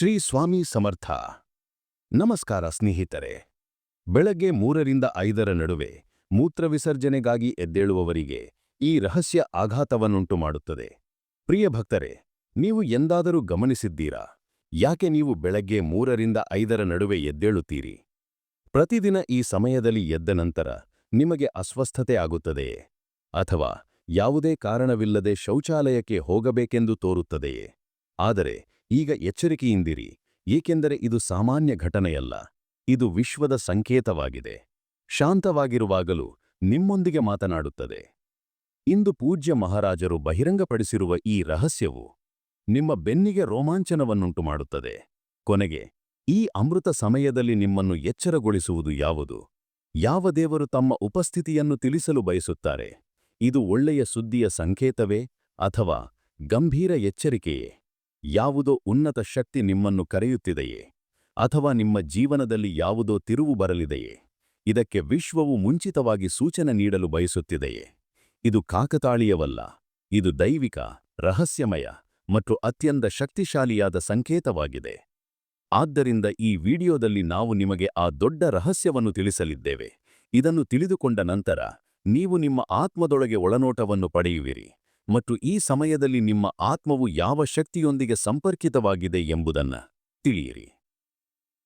ಶ್ರೀ ಸ್ವಾಮಿ ಸಮರ್ಥ. ನಮಸ್ಕಾರ ಸ್ನೇಹಿತರೆ. ಬೆಳಗ್ಗೆ ಮೂರರಿಂದ ಐದರ ನಡುವೆ ಮೂತ್ರವಿಸರ್ಜನೆಗಾಗಿ ಎದ್ದೇಳುವವರಿಗೆ ಈ ರಹಸ್ಯ ಆಘಾತವನ್ನುಂಟು ಮಾಡುತ್ತದೆ. ಪ್ರಿಯ ಭಕ್ತರೆ, ನೀವು ಎಂದಾದರೂ ಗಮನಿಸಿದ್ದೀರಾ? ಯಾಕೆ ನೀವು ಬೆಳಗ್ಗೆ ಮೂರರಿಂದ ಐದರ ನಡುವೆ ಎದ್ದೇಳುತ್ತೀರಿ? ಪ್ರತಿದಿನ ಈ ಸಮಯದಲ್ಲಿ ಎದ್ದ ನಂತರ ನಿಮಗೆ ಅಸ್ವಸ್ಥತೆ ಆಗುತ್ತದೆಯೇ? ಅಥವಾ ಯಾವುದೇ ಕಾರಣವಿಲ್ಲದೆ ಶೌಚಾಲಯಕ್ಕೆ ಹೋಗಬೇಕೆಂದು ತೋರುತ್ತದೆಯೇ? ಆದರೆ ಈಗ ಎಚ್ಚರಿಕೆಯಿಂದಿರಿ, ಏಕೆಂದರೆ ಇದು ಸಾಮಾನ್ಯ ಘಟನೆಯಲ್ಲ, ಇದು ವಿಶ್ವದ ಸಂಕೇತವಾಗಿದೆ. ಶಾಂತವಾಗಿರುವಾಗಲೂ ನಿಮ್ಮೊಂದಿಗೆ ಮಾತನಾಡುತ್ತದೆ. ಇಂದು ಪೂಜ್ಯ ಮಹಾರಾಜರು ಬಹಿರಂಗಪಡಿಸಿರುವ ಈ ರಹಸ್ಯವು ನಿಮ್ಮ ಬೆನ್ನಿಗೆ ರೋಮಾಂಚನವನ್ನುಂಟು ಮಾಡುತ್ತದೆ. ಕೊನೆಗೆ, ಈ ಅಮೃತ ಸಮಯದಲ್ಲಿ ನಿಮ್ಮನ್ನು ಎಚ್ಚರಗೊಳಿಸುವುದು ಯಾವುದು? ಯಾವ ದೇವರು ತಮ್ಮ ಉಪಸ್ಥಿತಿಯನ್ನು ತಿಳಿಸಲು ಬಯಸುತ್ತಾರೆ? ಇದು ಒಳ್ಳೆಯ ಸುದ್ದಿಯ ಸಂಕೇತವೇ ಅಥವಾ ಗಂಭೀರ ಎಚ್ಚರಿಕೆಯೇ? ಯಾವುದೋ ಉನ್ನತ ಶಕ್ತಿ ನಿಮ್ಮನ್ನು ಕರೆಯುತ್ತಿದೆಯೇ? ಅಥವಾ ನಿಮ್ಮ ಜೀವನದಲ್ಲಿ ಯಾವುದೋ ತಿರುವು ಬರಲಿದೆಯೇ? ಇದಕ್ಕೆ ವಿಶ್ವವು ಮುಂಚಿತವಾಗಿ ಸೂಚನೆ ನೀಡಲು ಬಯಸುತ್ತಿದೆಯೇ? ಇದು ಕಾಕತಾಳೀಯವಲ್ಲ, ಇದು ದೈವಿಕ, ರಹಸ್ಯಮಯ ಮತ್ತು ಅತ್ಯಂತ ಶಕ್ತಿಶಾಲಿಯಾದ ಸಂಕೇತವಾಗಿದೆ. ಆದ್ದರಿಂದ ಈ ವಿಡಿಯೋದಲ್ಲಿ ನಾವು ನಿಮಗೆ ಆ ದೊಡ್ಡ ರಹಸ್ಯವನ್ನು ತಿಳಿಸಲಿದ್ದೇವೆ. ಇದನ್ನು ತಿಳಿದುಕೊಂಡ ನಂತರ, ನೀವು ನಿಮ್ಮ ಆತ್ಮದೊಳಗೆ ಒಳನೋಟವನ್ನು ಪಡೆಯುವಿರಿ. ಮತ್ತು ಈ ಸಮಯದಲ್ಲಿ ನಿಮ್ಮ ಆತ್ಮವು ಯಾವ ಶಕ್ತಿಯೊಂದಿಗೆ ಸಂಪರ್ಕಿತವಾಗಿದೆ ಎಂಬುದನ್ನು ತಿಳಿಯಿರಿ.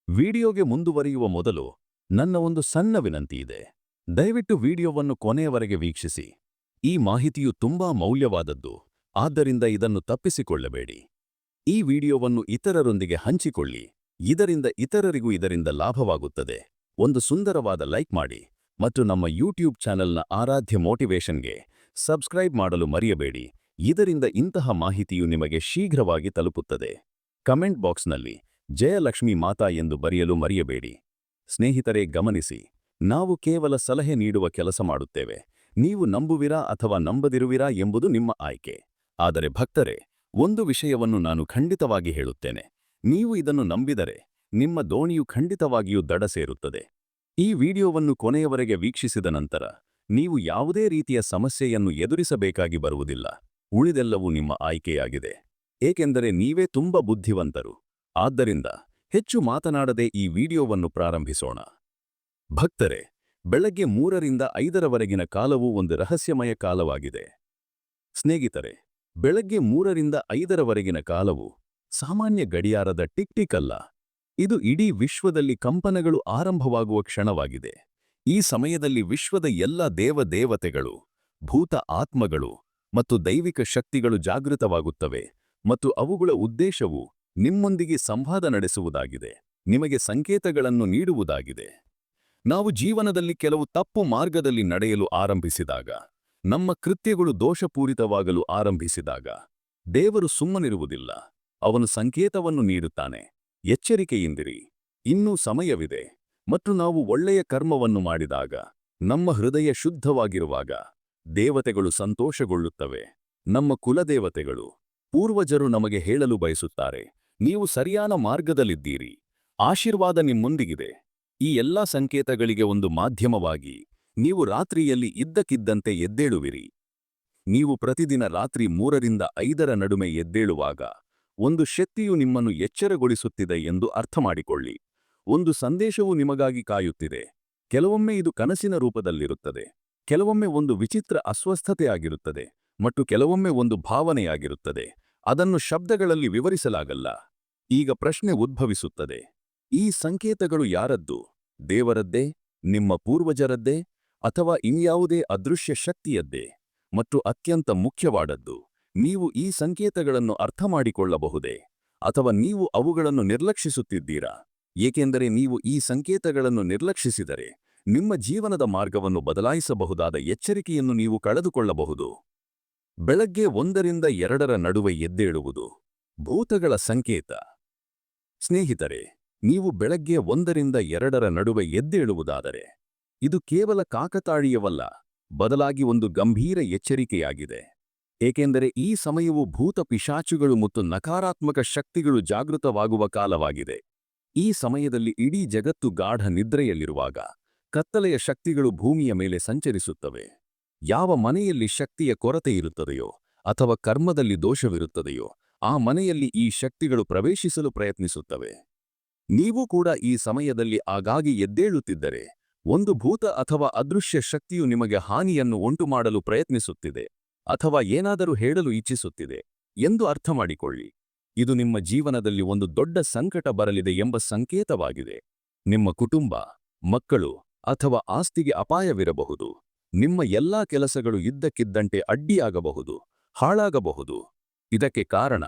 ವಿಡಿಯೋಗೆ ಮುಂದುವರಿಯುವ ಮೊದಲು ನನ್ನ ಒಂದು ಸಣ್ಣ ವಿನಂತಿ ಇದೆ. ದಯವಿಟ್ಟು ವಿಡಿಯೋವನ್ನು ಕೊನೆಯವರೆಗೆ ವೀಕ್ಷಿಸಿ. ಈ ಮಾಹಿತಿಯು ತುಂಬಾ ಮೌಲ್ಯವಾದದ್ದು, ಆದ್ದರಿಂದ ಇದನ್ನು ತಪ್ಪಿಸಿಕೊಳ್ಳಬೇಡಿ. ಈ ವಿಡಿಯೋವನ್ನು ಇತರರೊಂದಿಗೆ ಹಂಚಿಕೊಳ್ಳಿ. ಇದರಿಂದ ಇತರರಿಗೂ ಇದರಿಂದ ಲಾಭವಾಗುತ್ತದೆ. ಒಂದು ಸುಂದರವಾದ ಲೈಕ್ ಮಾಡಿ ಮತ್ತು ನಮ್ಮ ಯೂಟ್ಯೂಬ್ ಚಾನೆಲ್ನ ಆರಾಧ್ಯ ಮೋಟಿವೇಶನ್ಗೆ ಸಬ್ಸ್ಕ್ರೈಬ್ ಮಾಡಲು ಮರೆಯಬೇಡಿ. ಇದರಿಂದ ಇಂತಹ ಮಾಹಿತಿಯು ನಿಮಗೆ ಶೀಘ್ರವಾಗಿ ತಲುಪುತ್ತದೆ. ಕಮೆಂಟ್ ಬಾಕ್ಸ್ನಲ್ಲಿ ಜಯಲಕ್ಷ್ಮಿ ಮಾತಾ ಎಂದು ಬರೆಯಲು ಮರೆಯಬೇಡಿ. ಸ್ನೇಹಿತರೆ, ಗಮನಿಸಿ, ನಾವು ಕೇವಲ ಸಲಹೆ ನೀಡುವ ಕೆಲಸ ಮಾಡುತ್ತೇವೆ. ನೀವು ನಂಬುವಿರಾ ಅಥವಾ ನಂಬದಿರುವಿರಾ ಎಂಬುದು ನಿಮ್ಮ ಆಯ್ಕೆ. ಆದರೆ ಭಕ್ತರೆ, ಒಂದು ವಿಷಯವನ್ನು ನಾನು ಖಂಡಿತವಾಗಿ ಹೇಳುತ್ತೇನೆ. ನೀವು ಇದನ್ನು ನಂಬಿದರೆ ನಿಮ್ಮ ದೋಣಿಯು ಖಂಡಿತವಾಗಿಯೂ ದಡ ಸೇರುತ್ತದೆ. ಈ ವಿಡಿಯೋವನ್ನು ಕೊನೆಯವರೆಗೆ ವೀಕ್ಷಿಸಿದ ನಂತರ ನೀವು ಯಾವುದೇ ರೀತಿಯ ಸಮಸ್ಯೆಯನ್ನು ಎದುರಿಸಬೇಕಾಗಿ ಬರುವುದಿಲ್ಲ. ಉಳಿದೆಲ್ಲವೂ ನಿಮ್ಮ ಆಯ್ಕೆಯಾಗಿದೆ. ಏಕೆಂದರೆ ನೀವೇ ತುಂಬ ಬುದ್ಧಿವಂತರು. ಆದ್ದರಿಂದ ಹೆಚ್ಚು ಮಾತನಾಡದೆ ಈ ವಿಡಿಯೋವನ್ನು ಪ್ರಾರಂಭಿಸೋಣ. ಭಕ್ತರೆ, ಬೆಳಗ್ಗೆ ಮೂರರಿಂದ ಐದರವರೆಗಿನ ಕಾಲವು ಒಂದು ರಹಸ್ಯಮಯ ಕಾಲವಾಗಿದೆ. ಸ್ನೇಹಿತರೆ, ಬೆಳಗ್ಗೆ ಮೂರರಿಂದ ಐದರವರೆಗಿನ ಕಾಲವು ಸಾಮಾನ್ಯ ಗಡಿಯಾರದ ಟಿಕ್ ಟಿಕ್ ಅಲ್ಲ. ಇದು ಇಡೀ ವಿಶ್ವದಲ್ಲಿ ಕಂಪನಗಳು ಆರಂಭವಾಗುವ ಕ್ಷಣವಾಗಿದೆ. ಈ ಸಮಯದಲ್ಲಿ ವಿಶ್ವದ ಎಲ್ಲ ದೇವದೇವತೆಗಳು, ಭೂತ ಆತ್ಮಗಳು ಮತ್ತು ದೈವಿಕ ಶಕ್ತಿಗಳು ಜಾಗೃತವಾಗುತ್ತವೆ ಮತ್ತು ಅವುಗಳ ಉದ್ದೇಶವು ನಿಮ್ಮೊಂದಿಗೆ ಸಂವಾದ ನಡೆಸುವುದಾಗಿದೆ, ನಿಮಗೆ ಸಂಕೇತಗಳನ್ನು ನೀಡುವುದಾಗಿದೆ. ನಾವು ಜೀವನದಲ್ಲಿ ಕೆಲವು ತಪ್ಪು ಮಾರ್ಗದಲ್ಲಿ ನಡೆಯಲು ಆರಂಭಿಸಿದಾಗ, ನಮ್ಮ ಕೃತ್ಯಗಳು ದೋಷಪೂರಿತವಾಗಲು ಆರಂಭಿಸಿದಾಗ, ದೇವರು ಸುಮ್ಮನಿರುವುದಿಲ್ಲ, ಅವನು ಸಂಕೇತವನ್ನು ನೀಡುತ್ತಾನೆ. ಎಚ್ಚರಿಕೆಯಿಂದಿರಿ, ಇನ್ನೂ ಸಮಯವಿದೆ. ಮತ್ತು ನಾವು ಒಳ್ಳೆಯ ಕರ್ಮವನ್ನು ಮಾಡಿದಾಗ, ನಮ್ಮ ಹೃದಯ ಶುದ್ಧವಾಗಿರುವಾಗ ದೇವತೆಗಳು ಸಂತೋಷಗೊಳ್ಳುತ್ತವೆ. ನಮ್ಮ ಕುಲದೇವತೆಗಳು, ಪೂರ್ವಜರು ನಮಗೆ ಹೇಳಲು ಬಯಸುತ್ತಾರೆ, ನೀವು ಸರಿಯಾದ ಮಾರ್ಗದಲ್ಲಿದ್ದೀರಿ, ಆಶೀರ್ವಾದ ನಿಮ್ಮೊಂದಿಗಿದೆ. ಈ ಎಲ್ಲಾ ಸಂಕೇತಗಳಿಗೆ ಒಂದು ಮಾಧ್ಯಮವಾಗಿ ನೀವು ರಾತ್ರಿಯಲ್ಲಿ ಇದ್ದಕ್ಕಿದ್ದಂತೆ ಎದ್ದೇಳುವಿರಿ. ನೀವು ಪ್ರತಿದಿನ ರಾತ್ರಿ ಮೂರರಿಂದ ಐದರ ನಡುವೆ ಎದ್ದೇಳುವಾಗ ಒಂದು ಶಕ್ತಿಯು ನಿಮ್ಮನ್ನು ಎಚ್ಚರಗೊಳಿಸುತ್ತಿದೆ ಎಂದು ಅರ್ಥಮಾಡಿಕೊಳ್ಳಿ. ಒಂದು ಸಂದೇಶವು ನಿಮಗಾಗಿ ಕಾಯುತ್ತಿದೆ. ಕೆಲವೊಮ್ಮೆ ಇದು ಕನಸಿನ ರೂಪದಲ್ಲಿರುತ್ತದೆ. ಕೆಲವೊಮ್ಮೆ ಒಂದು ವಿಚಿತ್ರ ಅಸ್ವಸ್ಥತೆಯಾಗಿರುತ್ತದೆ ಮತ್ತು ಕೆಲವೊಮ್ಮೆ ಒಂದು ಭಾವನೆಯಾಗಿರುತ್ತದೆ. ಅದನ್ನು ಶಬ್ದಗಳಲ್ಲಿ ವಿವರಿಸಲಾಗಲ್ಲ. ಈಗ ಪ್ರಶ್ನೆ ಉದ್ಭವಿಸುತ್ತದೆ. ಈ ಸಂಕೇತಗಳು ಯಾರದ್ದು? ದೇವರದ್ದೇ? ನಿಮ್ಮ ಪೂರ್ವಜರದ್ದೇ? ಅಥವಾ ಇನ್ಯಾವುದೇ ಅದೃಶ್ಯ ಶಕ್ತಿಯದ್ದೇ? ಮತ್ತು ಅತ್ಯಂತ ಮುಖ್ಯವಾದದ್ದು, ನೀವು ಈ ಸಂಕೇತಗಳನ್ನು ಅರ್ಥಮಾಡಿಕೊಳ್ಳಬಹುದೇ? ಅಥವಾ ನೀವು ಅವುಗಳನ್ನು ನಿರ್ಲಕ್ಷಿಸುತ್ತಿದ್ದೀರಾ? ಏಕೆಂದರೆ ನೀವು ಈ ಸಂಕೇತಗಳನ್ನು ನಿರ್ಲಕ್ಷಿಸಿದರೆ ನಿಮ್ಮ ಜೀವನದ ಮಾರ್ಗವನ್ನು ಬದಲಾಯಿಸಬಹುದಾದ ಎಚ್ಚರಿಕೆಯನ್ನು ನೀವು ಕಳೆದುಕೊಳ್ಳಬಹುದು. ಬೆಳಗ್ಗೆ ಒಂದರಿಂದ ಎರಡರ ನಡುವೆ ಎದ್ದೇಳುವುದು ಭೂತಗಳ ಸಂಕೇತ. ಸ್ನೇಹಿತರೆ, ನೀವು ಬೆಳಗ್ಗೆ ಒಂದರಿಂದ ಎರಡರ ನಡುವೆ ಎದ್ದೇಳುವುದಾದರೆ ಇದು ಕೇವಲ ಕಾಕತಾಳೀಯವಲ್ಲ, ಬದಲಾಗಿ ಒಂದು ಗಂಭೀರ ಎಚ್ಚರಿಕೆಯಾಗಿದೆ. ಏಕೆಂದರೆ ಈ ಸಮಯವು ಭೂತ ಪಿಶಾಚುಗಳು ಮತ್ತು ನಕಾರಾತ್ಮಕ ಶಕ್ತಿಗಳು ಜಾಗೃತವಾಗುವ ಕಾಲವಾಗಿದೆ. ಈ ಸಮಯದಲ್ಲಿ ಇಡೀ ಜಗತ್ತು ಗಾಢ ನಿದ್ರೆಯಲ್ಲಿರುವಾಗ ಕತ್ತಲೆಯ ಶಕ್ತಿಗಳು ಭೂಮಿಯ ಮೇಲೆ ಸಂಚರಿಸುತ್ತವೆ. ಯಾವ ಮನೆಯಲ್ಲಿ ಶಕ್ತಿಯ ಕೊರತೆ ಇರುತ್ತದೆಯೋ ಅಥವಾ ಕರ್ಮದಲ್ಲಿ ದೋಷವಿರುತ್ತದೆಯೋ ಆ ಮನೆಯಲ್ಲಿ ಈ ಶಕ್ತಿಗಳು ಪ್ರವೇಶಿಸಲು ಪ್ರಯತ್ನಿಸುತ್ತವೆ. ನೀವು ಕೂಡ ಈ ಸಮಯದಲ್ಲಿ ಆಗಾಗಿ ಎದ್ದೇಳುತ್ತಿದ್ದರೆ ಒಂದು ಭೂತ ಅಥವಾ ಅದೃಶ್ಯ ಶಕ್ತಿಯು ನಿಮಗೆ ಹಾನಿಯನ್ನು ಉಂಟುಮಾಡಲು ಪ್ರಯತ್ನಿಸುತ್ತಿದೆ ಅಥವಾ ಏನಾದರೂ ಹೇಳಲು ಇಚ್ಛಿಸುತ್ತಿದೆ ಎಂದು ಅರ್ಥ ಮಾಡಿಕೊಳ್ಳಿ ಇದು ನಿಮ್ಮ ಜೀವನದಲ್ಲಿ ಒಂದು ದೊಡ್ಡ ಸಂಕಟ ಬರಲಿದೆ ಎಂಬ ಸಂಕೇತವಾಗಿದೆ. ನಿಮ್ಮ ಕುಟುಂಬ, ಮಕ್ಕಳು ಅಥವಾ ಆಸ್ತಿಗೆ ಅಪಾಯವಿರಬಹುದು. ನಿಮ್ಮ ಎಲ್ಲಾ ಕೆಲಸಗಳು ಇದ್ದಕ್ಕಿದ್ದಂತೆ ಅಡ್ಡಿಯಾಗಬಹುದು, ಹಾಳಾಗಬಹುದು. ಇದಕ್ಕೆ ಕಾರಣ,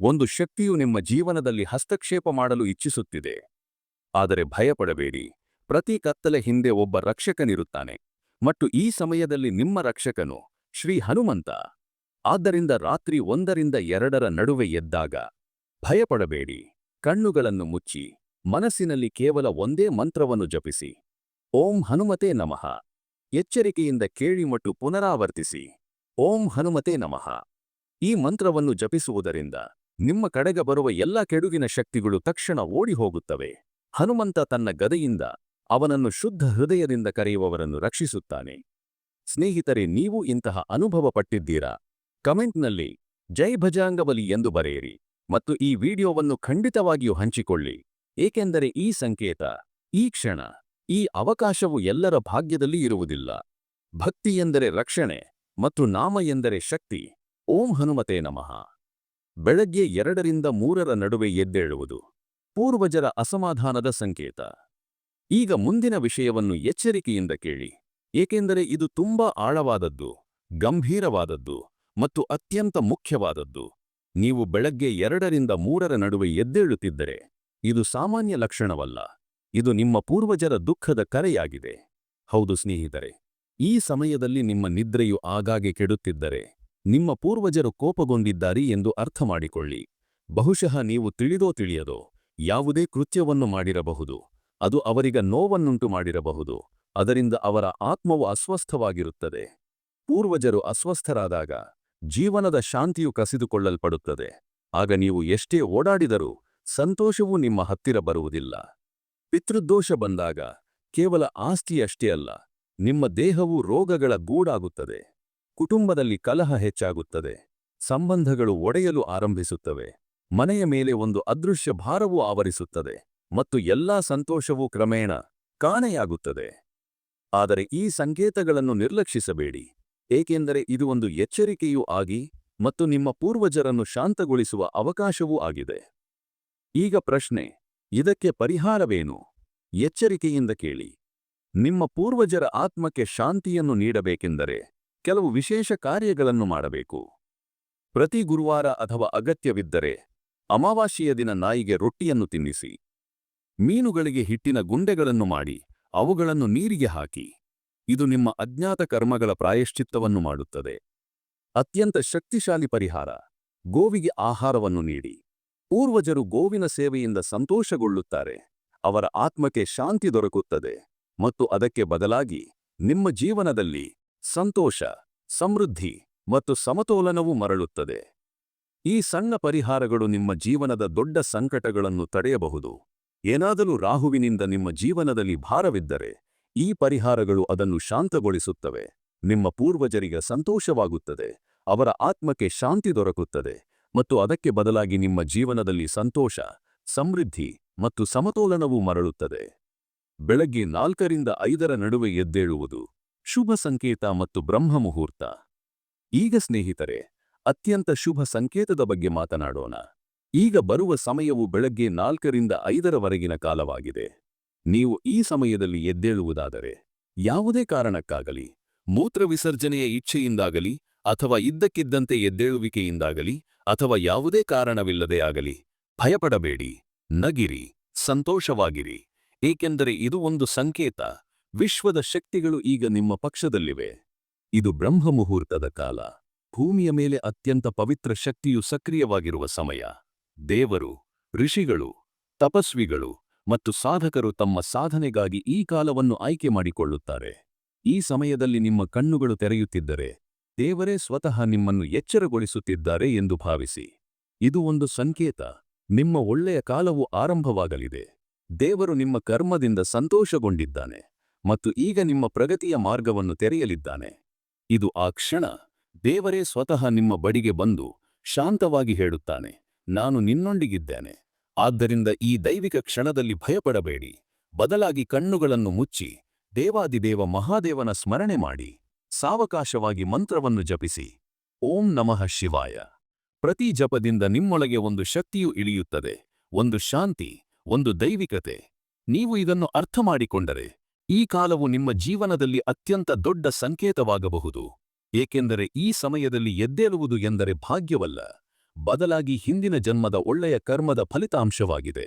ಒಂದು ಶಕ್ತಿಯು ನಿಮ್ಮ ಜೀವನದಲ್ಲಿ ಹಸ್ತಕ್ಷೇಪ ಮಾಡಲು ಇಚ್ಛಿಸುತ್ತಿದೆ. ಆದರೆ ಭಯಪಡಬೇಡಿ. ಪ್ರತಿ ಕತ್ತಲೆ ಹಿಂದೆ ಒಬ್ಬ ರಕ್ಷಕನಿರುತ್ತಾನೆ. ಮತ್ತು ಈ ಸಮಯದಲ್ಲಿ ನಿಮ್ಮ ರಕ್ಷಕನು ಶ್ರೀ ಹನುಮಂತ. ಆದ್ದರಿಂದ ರಾತ್ರಿ ಒಂದರಿಂದ ಎರಡರ ನಡುವೆ ಎದ್ದಾಗ, ಭಯಪಡಬೇಡಿ, ಕಣ್ಣುಗಳನ್ನು ಮುಚ್ಚಿ, ಮನಸ್ಸಿನಲ್ಲಿ ಕೇವಲ ಒಂದೇ ಮಂತ್ರವನ್ನು ಜಪಿಸಿ. ಓಂ ಹನುಮತೆ ನಮಃ. ಎಚ್ಚರಿಕೆಯಿಂದ ಕೇಳಿಮಟ್ಟು ಪುನರಾವರ್ತಿಸಿ. ಓಂ ಹನುಮತೆ ನಮಃ. ಈ ಮಂತ್ರವನ್ನು ಜಪಿಸುವುದರಿಂದ ನಿಮ್ಮ ಕಡೆಗೆ ಬರುವ ಎಲ್ಲ ಕೆಡುಗಿನ ಶಕ್ತಿಗಳು ತಕ್ಷಣ ಓಡಿ ಹೋಗುತ್ತವೆ ಹನುಮಂತ ತನ್ನ ಗದೆಯಿಂದ ಅವನನ್ನು ಶುದ್ಧ ಹೃದಯದಿಂದ ಕರೆಯುವವರನ್ನು ರಕ್ಷಿಸುತ್ತಾನೆ. ಸ್ನೇಹಿತರೆ, ನೀವು ಇಂತಹ ಅನುಭವ ಪಟ್ಟಿದ್ದೀರಾ? ಕಮೆಂಟ್ನಲ್ಲಿ ಜೈ ಭಜಾಂಗಬಲಿ ಎಂದು ಬರೆಯಿರಿ ಮತ್ತು ಈ ವಿಡಿಯೋವನ್ನು ಖಂಡಿತವಾಗಿಯೂ ಹಂಚಿಕೊಳ್ಳಿ. ಏಕೆಂದರೆ ಈ ಸಂಕೇತ, ಈ ಕ್ಷಣ, ಈ ಅವಕಾಶವು ಎಲ್ಲರ ಭಾಗ್ಯದಲ್ಲಿ ಇರುವುದಿಲ್ಲ. ಭಕ್ತಿ ಎಂದರೆ ರಕ್ಷಣೆ ಮತ್ತು ನಾಮ ಎಂದರೆ ಶಕ್ತಿ. ಓಂ ಹನುಮತೆ ನಮಃ. ಬೆಳಗ್ಗೆ ಎರಡರಿಂದ ಮೂರರ ನಡುವೆ ಎದ್ದೇಳುವುದು ಪೂರ್ವಜರ ಅಸಮಾಧಾನದ ಸಂಕೇತ. ಈಗ ಮುಂದಿನ ವಿಷಯವನ್ನು ಎಚ್ಚರಿಕೆಯಿಂದ ಕೇಳಿ. ಏಕೆಂದರೆ ಇದು ತುಂಬಾ ಆಳವಾದದ್ದು, ಗಂಭೀರವಾದದ್ದು. ಮತ್ತು ಅತ್ಯಂತ ಮುಖ್ಯವಾದದ್ದು, ನೀವು ಬೆಳಗ್ಗೆ ಎರಡರಿಂದ ಮೂರರ ನಡುವೆ ಎದ್ದೇಳುತ್ತಿದ್ದರೆ, ಇದು ಸಾಮಾನ್ಯ ಲಕ್ಷಣವಲ್ಲ. ಇದು ನಿಮ್ಮ ಪೂರ್ವಜರ ದುಃಖದ ಕರೆಯಾಗಿದೆ. ಹೌದು ಸ್ನೇಹಿತರೆ, ಈ ಸಮಯದಲ್ಲಿ ನಿಮ್ಮ ನಿದ್ರೆಯು ಆಗಾಗೆ ಕೆಡುತ್ತಿದ್ದರೆ, ನಿಮ್ಮ ಪೂರ್ವಜರು ಕೋಪಗೊಂಡಿದ್ದಾರೆ ಎಂದು ಅರ್ಥ ಮಾಡಿಕೊಳ್ಳಿ ಬಹುಶಃ ನೀವು ತಿಳಿದೋ ತಿಳಿಯದೋ, ಯಾವುದೇ ಕೃತ್ಯವನ್ನು ಮಾಡಿರಬಹುದು. ಅದು ಅವರಿಗ ನೋವನ್ನುಂಟು ಮಾಡಿರಬಹುದು. ಅದರಿಂದ ಅವರ ಆತ್ಮವು ಅಸ್ವಸ್ಥವಾಗಿರುತ್ತದೆ. ಪೂರ್ವಜರು ಅಸ್ವಸ್ಥರಾದಾಗ ಜೀವನದ ಶಾಂತಿಯು ಕಸಿದುಕೊಳ್ಳಲ್ಪಡುತ್ತದೆ. ಆಗ ನೀವು ಎಷ್ಟೇ ಓಡಾಡಿದರೂ ಸಂತೋಷವು ನಿಮ್ಮ ಹತ್ತಿರ ಬರುವುದಿಲ್ಲ. ಪಿತೃದೋಷ ಬಂದಾಗ ಕೇವಲ ಆಸ್ತಿಯಷ್ಟೇ ಅಲ್ಲ, ನಿಮ್ಮ ದೇಹವು ರೋಗಗಳ ಗೂಡಾಗುತ್ತದೆ. ಕುಟುಂಬದಲ್ಲಿ ಕಲಹ ಹೆಚ್ಚಾಗುತ್ತದೆ. ಸಂಬಂಧಗಳು ಒಡೆಯಲು ಆರಂಭಿಸುತ್ತವೆ. ಮನೆಯ ಮೇಲೆ ಒಂದು ಅದೃಶ್ಯ ಭಾರವು ಆವರಿಸುತ್ತದೆ ಮತ್ತು ಎಲ್ಲಾ ಸಂತೋಷವೂ ಕ್ರಮೇಣ ಕಾಣೆಯಾಗುತ್ತದೆ. ಆದರೆ ಈ ಸಂಕೇತಗಳನ್ನು ನಿರ್ಲಕ್ಷಿಸಬೇಡಿ. ಏಕೆಂದರೆ ಇದು ಒಂದು ಎಚ್ಚರಿಕೆಯೂ ಆಗಿ ಮತ್ತು ನಿಮ್ಮ ಪೂರ್ವಜರನ್ನು ಶಾಂತಗೊಳಿಸುವ ಅವಕಾಶವೂ ಆಗಿದೆ. ಈಗ ಪ್ರಶ್ನೆ, ಇದಕ್ಕೆ ಪರಿಹಾರವೇನು? ಎಚ್ಚರಿಕೆಯಿಂದ ಕೇಳಿ. ನಿಮ್ಮ ಪೂರ್ವಜರ ಆತ್ಮಕ್ಕೆ ಶಾಂತಿಯನ್ನು ನೀಡಬೇಕೆಂದರೆ ಕೆಲವು ವಿಶೇಷ ಕಾರ್ಯಗಳನ್ನು ಮಾಡಬೇಕು. ಪ್ರತಿ ಗುರುವಾರ ಅಥವಾ ಅಗತ್ಯವಿದ್ದರೆ ಅಮಾವಾಸ್ಯೆಯ ದಿನ ನಾಯಿಗೆ ರೊಟ್ಟಿಯನ್ನು ತಿನ್ನಿಸಿ. ಮೀನುಗಳಿಗೆ ಹಿಟ್ಟಿನ ಗುಂಡೆಗಳನ್ನು ಮಾಡಿ ಅವುಗಳನ್ನು ನೀರಿಗೆ ಹಾಕಿ. ಇದು ನಿಮ್ಮ ಅಜ್ಞಾತ ಕರ್ಮಗಳ ಪ್ರಾಯಶ್ಚಿತ್ತವನ್ನು ಮಾಡುತ್ತದೆ. ಅತ್ಯಂತ ಶಕ್ತಿಶಾಲಿ ಪರಿಹಾರ. ಗೋವಿಗೆ ಆಹಾರವನ್ನು ನೀಡಿ. ಪೂರ್ವಜರು ಗೋವಿನ ಸೇವೆಯಿಂದ ಸಂತೋಷಗೊಳ್ಳುತ್ತಾರೆ. ಅವರ ಆತ್ಮಕ್ಕೆ ಶಾಂತಿ ದೊರಕುತ್ತದೆ. ಮತ್ತು ಅದಕ್ಕೆ ಬದಲಾಗಿ ನಿಮ್ಮ ಜೀವನದಲ್ಲಿ ಸಂತೋಷ, ಸಮೃದ್ಧಿ ಮತ್ತು ಸಮತೋಲನವು ಮರಳುತ್ತದೆ. ಈ ಸಣ್ಣ ಪರಿಹಾರಗಳು ನಿಮ್ಮ ಜೀವನದ ದೊಡ್ಡ ಸಂಕಟಗಳನ್ನು ತಡೆಯಬಹುದು. ಏನಾದರೂ ರಾಹುವಿನಿಂದ ನಿಮ್ಮ ಜೀವನದಲ್ಲಿ ಭಾರವಿದ್ದರೆ ಈ ಪರಿಹಾರಗಳು ಅದನ್ನು ಶಾಂತಗೊಳಿಸುತ್ತವೆ. ನಿಮ್ಮ ಪೂರ್ವಜರಿಗೆ ಸಂತೋಷವಾಗುತ್ತದೆ. ಅವರ ಆತ್ಮಕ್ಕೆ ಶಾಂತಿ ದೊರಕುತ್ತದೆ. ಮತ್ತು ಅದಕ್ಕೆ ಬದಲಾಗಿ ನಿಮ್ಮ ಜೀವನದಲ್ಲಿ ಸಂತೋಷ, ಸಮೃದ್ಧಿ ಮತ್ತು ಸಮತೋಲನವೂ ಮರಳುತ್ತದೆ. ಬೆಳಗ್ಗೆ ನಾಲ್ಕರಿಂದ ಐದರ ನಡುವೆ ಎದ್ದೇಳುವುದು ಶುಭ ಸಂಕೇತ ಮತ್ತು ಬ್ರಹ್ಮ ಮುಹೂರ್ತ. ಈಗ ಸ್ನೇಹಿತರೆ, ಅತ್ಯಂತ ಶುಭ ಸಂಕೇತದ ಬಗ್ಗೆ ಮಾತನಾಡೋಣ. ಈಗ ಬರುವ ಸಮಯವು ಬೆಳಗ್ಗೆ ನಾಲ್ಕರಿಂದ ಐದರವರೆಗಿನ ಕಾಲವಾಗಿದೆ. ನೀವು ಈ ಸಮಯದಲ್ಲಿ ಎದ್ದೇಳುವುದಾದರೆ ಯಾವುದೇ ಕಾರಣಕ್ಕಾಗಲಿ, ಮೂತ್ರ ವಿಸರ್ಜನೆಯ ಇಚ್ಛೆಯಿಂದಾಗಲಿ ಅಥವಾ ಇದ್ದಕ್ಕಿದ್ದಂತೆ ಎದ್ದೇಳುವಿಕೆಯಿಂದಾಗಲಿ ಅಥವಾ ಯಾವುದೇ ಕಾರಣವಿಲ್ಲದೆ ಆಗಲಿ, ಭಯಪಡಬೇಡಿ, ನಗಿರಿ, ಸಂತೋಷವಾಗಿರಿ, ಏಕೆಂದರೆ ಇದು ಒಂದು ಸಂಕೇತ. ವಿಶ್ವದ ಶಕ್ತಿಗಳು ಈಗ ನಿಮ್ಮ ಪಕ್ಷದಲ್ಲಿವೆ. ಇದು ಬ್ರಹ್ಮ ಮುಹೂರ್ತದ ಕಾಲ. ಭೂಮಿಯ ಮೇಲೆ ಅತ್ಯಂತ ಪವಿತ್ರ ಶಕ್ತಿಯು ಸಕ್ರಿಯವಾಗಿರುವ ಸಮಯ. ದೇವರು, ಋಷಿಗಳು, ತಪಸ್ವಿಗಳು ಮತ್ತು ಸಾಧಕರು ತಮ್ಮ ಸಾಧನೆಗಾಗಿ ಈ ಕಾಲವನ್ನು ಆಯ್ಕೆ ಮಾಡಿಕೊಳ್ಳುತ್ತಾರೆ. ಈ ಸಮಯದಲ್ಲಿ ನಿಮ್ಮ ಕಣ್ಣುಗಳು ತೆರೆಯುತ್ತಿದ್ದರೆ, ದೇವರೇ ಸ್ವತಃ ನಿಮ್ಮನ್ನು ಎಚ್ಚರಗೊಳಿಸುತ್ತಿದ್ದಾರೆ ಎಂದು ಭಾವಿಸಿ. ಇದು ಒಂದು ಸಂಕೇತ. ನಿಮ್ಮ ಒಳ್ಳೆಯ ಕಾಲವು ಆರಂಭವಾಗಲಿದೆ. ದೇವರು ನಿಮ್ಮ ಕರ್ಮದಿಂದ ಸಂತೋಷಗೊಂಡಿದ್ದಾನೆ ಮತ್ತು ಈಗ ನಿಮ್ಮ ಪ್ರಗತಿಯ ಮಾರ್ಗವನ್ನು ತೆರೆಯಲಿದ್ದಾನೆ. ಇದು ಆ ಕ್ಷಣ. ದೇವರೇ ಸ್ವತಃ ನಿಮ್ಮ ಬಡಿಗೆ ಬಂದು ಶಾಂತವಾಗಿ ಹೇಳುತ್ತಾನೆ, ನಾನು ನಿನ್ನೊಂದಿಗಿದ್ದೇನೆ. ಆದ್ದರಿಂದ ಈ ದೈವಿಕ ಕ್ಷಣದಲ್ಲಿ ಭಯಪಡಬೇಡಿ. ಬದಲಾಗಿ ಕಣ್ಣುಗಳನ್ನು ಮುಚ್ಚಿ, ದೇವಾದಿದೇವ ಮಹಾದೇವನ ಸ್ಮರಣೆ ಮಾಡಿ, ಸಾವಕಾಶವಾಗಿ ಮಂತ್ರವನ್ನು ಜಪಿಸಿ. ಓಂ ನಮಃ ಶಿವಾಯ. ಪ್ರತಿ ಜಪದಿಂದ ನಿಮ್ಮೊಳಗೆ ಒಂದು ಶಕ್ತಿಯು ಇಳಿಯುತ್ತದೆ, ಒಂದು ಶಾಂತಿ, ಒಂದು ದೈವಿಕತೆ. ನೀವು ಇದನ್ನು ಅರ್ಥ ಮಾಡಿಕೊಂಡರೆ, ಈ ಕಾಲವು ನಿಮ್ಮ ಜೀವನದಲ್ಲಿ ಅತ್ಯಂತ ದೊಡ್ಡ ಸಂಕೇತವಾಗಬಹುದು. ಏಕೆಂದರೆ ಈ ಸಮಯದಲ್ಲಿ ಎದ್ದೇಲುವುದು ಎಂದರೆ ಭಾಗ್ಯವಲ್ಲ. ಬದಲಾಗಿ ಹಿಂದಿನ ಜನ್ಮದ ಒಳ್ಳೆಯ ಕರ್ಮದ ಫಲಿತಾಂಶವಾಗಿದೆ.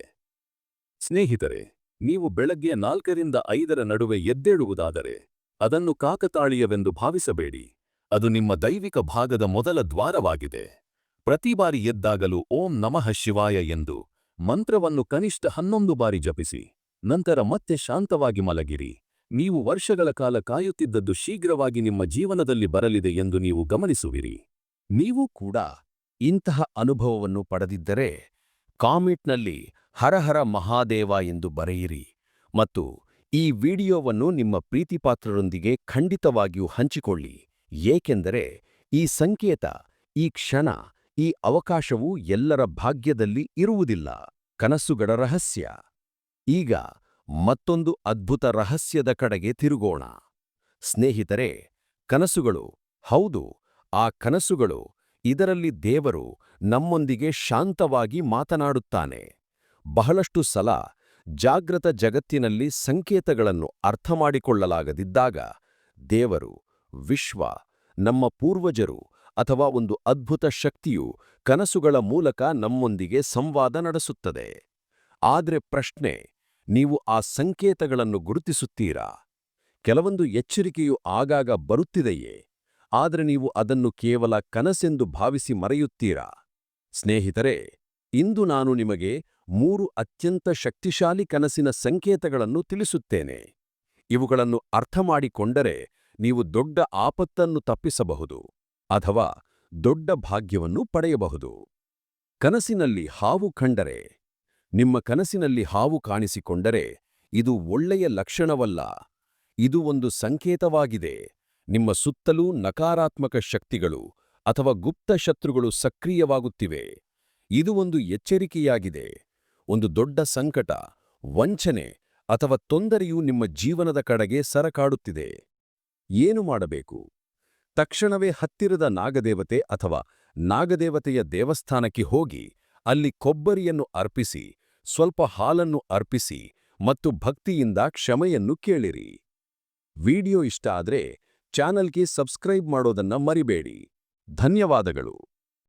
ಸ್ನೇಹಿತರೆ, ನೀವು ಬೆಳಗ್ಗೆ ನಾಲ್ಕರಿಂದ ಐದರ ನಡುವೆ ಎದ್ದೇಳುವುದಾದರೆ, ಅದನ್ನು ಕಾಕತಾಳೀಯವೆಂದು ಭಾವಿಸಬೇಡಿ. ಅದು ನಿಮ್ಮ ದೈವಿಕ ಭಾಗದ ಮೊದಲ ದ್ವಾರವಾಗಿದೆ. ಪ್ರತಿ ಬಾರಿ ಎದ್ದಾಗಲೂ ಓಂ ನಮಃ ಶಿವಾಯ ಎಂದು ಮಂತ್ರವನ್ನು ಕನಿಷ್ಠ ಹನ್ನೊಂದು ಬಾರಿ ಜಪಿಸಿ, ನಂತರ ಮತ್ತೆ ಶಾಂತವಾಗಿ ಮಲಗಿರಿ. ನೀವು ವರ್ಷಗಳ ಕಾಲ ಕಾಯುತ್ತಿದ್ದದ್ದು ಶೀಘ್ರವಾಗಿ ನಿಮ್ಮ ಜೀವನದಲ್ಲಿ ಬರಲಿದೆ ಎಂದು ನೀವು ಗಮನಿಸುವಿರಿ. ನೀವು ಕೂಡ ಇಂತಹ ಅನುಭವವನ್ನು ಪಡೆದಿದ್ದರೆ ಕಾಮೆಂಟ್ನಲ್ಲಿ ಹರಹರ ಮಹಾದೇವ ಎಂದು ಬರೆಯಿರಿ ಮತ್ತು ಈ ವಿಡಿಯೋವನ್ನು ನಿಮ್ಮ ಪ್ರೀತಿಪಾತ್ರರೊಂದಿಗೆ ಖಂಡಿತವಾಗಿಯೂ ಹಂಚಿಕೊಳ್ಳಿ, ಏಕೆಂದರೆ ಈ ಸಂಕೇತ, ಈ ಕ್ಷಣ, ಈ ಅವಕಾಶವು ಎಲ್ಲರ ಭಾಗ್ಯದಲ್ಲಿ ಇರುವುದಿಲ್ಲ. ಕನಸುಗಳ ರಹಸ್ಯ. ಈಗ ಮತ್ತೊಂದು ಅದ್ಭುತ ರಹಸ್ಯದ ಕಡೆಗೆ ತಿರುಗೋಣ. ಸ್ನೇಹಿತರೆ, ಕನಸುಗಳು, ಹೌದು, ಆ ಕನಸುಗಳು ಇದರಲ್ಲಿ ದೇವರು ನಮ್ಮೊಂದಿಗೆ ಶಾಂತವಾಗಿ ಮಾತನಾಡುತ್ತಾನೆ. ಬಹಳಷ್ಟು ಸಲ ಜಾಗೃತ ಜಗತ್ತಿನಲ್ಲಿ ಸಂಕೇತಗಳನ್ನು ಅರ್ಥಮಾಡಿಕೊಳ್ಳಲಾಗದಿದ್ದಾಗ ದೇವರು ವಿಶ್ವ, ನಮ್ಮ ಪೂರ್ವಜರು ಅಥವಾ ಒಂದು ಅದ್ಭುತ ಶಕ್ತಿಯು ಕನಸುಗಳ ಮೂಲಕ ನಮ್ಮೊಂದಿಗೆ ಸಂವಾದ ನಡೆಸುತ್ತದೆ. ಆದರೆ ಪ್ರಶ್ನೆ, ನೀವು ಆ ಸಂಕೇತಗಳನ್ನು ಗುರುತಿಸುತ್ತೀರಾ? ಕೆಲವೊಂದು ಎಚ್ಚರಿಕೆಯು ಆಗಾಗ ಬರುತ್ತಿದೆಯೇ? ಆದರೆ ನೀವು ಅದನ್ನು ಕೇವಲ ಕನಸೆಂದು ಭಾವಿಸಿ ಮರೆಯುತ್ತೀರಾ? ಸ್ನೇಹಿತರೆ, ಇಂದು ನಾನು ನಿಮಗೆ ಮೂರು ಅತ್ಯಂತ ಶಕ್ತಿಶಾಲಿ ಕನಸಿನ ಸಂಕೇತಗಳನ್ನು ತಿಳಿಸುತ್ತೇನೆ. ಇವುಗಳನ್ನು ಅರ್ಥಮಾಡಿಕೊಂಡರೆ ನೀವು ದೊಡ್ಡ ಆಪತ್ತನ್ನು ತಪ್ಪಿಸಬಹುದು ಅಥವಾ ದೊಡ್ಡ ಭಾಗ್ಯವನ್ನು ಪಡೆಯಬಹುದು. ಕನಸಿನಲ್ಲಿ ಹಾವು ಕಂಡರೆ, ನಿಮ್ಮ ಕನಸಿನಲ್ಲಿ ಹಾವು ಕಾಣಿಸಿಕೊಂಡರೆ ಇದು ಒಳ್ಳೆಯ ಲಕ್ಷಣವಲ್ಲ, ಇದು ಒಂದು ಸಂಕೇತವಾಗಿದೆ. ನಿಮ್ಮ ಸುತ್ತಲೂ ನಕಾರಾತ್ಮಕ ಶಕ್ತಿಗಳು ಅಥವಾ ಗುಪ್ತ ಶತ್ರುಗಳು ಸಕ್ರಿಯವಾಗುತ್ತಿವೆ. ಇದು ಒಂದು ಎಚ್ಚರಿಕೆಯಾಗಿದೆ. ಒಂದು ದೊಡ್ಡ ಸಂಕಟ, ವಂಚನೆ ಅಥವಾ ತೊಂದರೆಯು ನಿಮ್ಮ ಜೀವನದ ಕಡೆಗೆ ಸರಕಾಡುತ್ತಿದೆ. ಏನು ಮಾಡಬೇಕು? ತಕ್ಷಣವೇ ಹತ್ತಿರದ ನಾಗದೇವತೆ ಅಥವಾ ನಾಗದೇವತೆಯ ದೇವಸ್ಥಾನಕ್ಕೆ ಹೋಗಿ ಅಲ್ಲಿ ಕೊಬ್ಬರಿಯನ್ನು ಅರ್ಪಿಸಿ, ಸ್ವಲ್ಪ ಹಾಲನ್ನು ಅರ್ಪಿಸಿ ಮತ್ತು ಭಕ್ತಿಯಿಂದ ಕ್ಷಮೆಯನ್ನು ಕೇಳಿರಿ. ವಿಡಿಯೋ ಇಷ್ಟ ಆದ್ರೆ ಚಾನಲ್ಗೆ ಸಬ್ಸ್ಕ್ರೈಬ್ ಮಾಡೋದನ್ನ ಮರಿಬೇಡಿ. ಧನ್ಯವಾದಗಳು.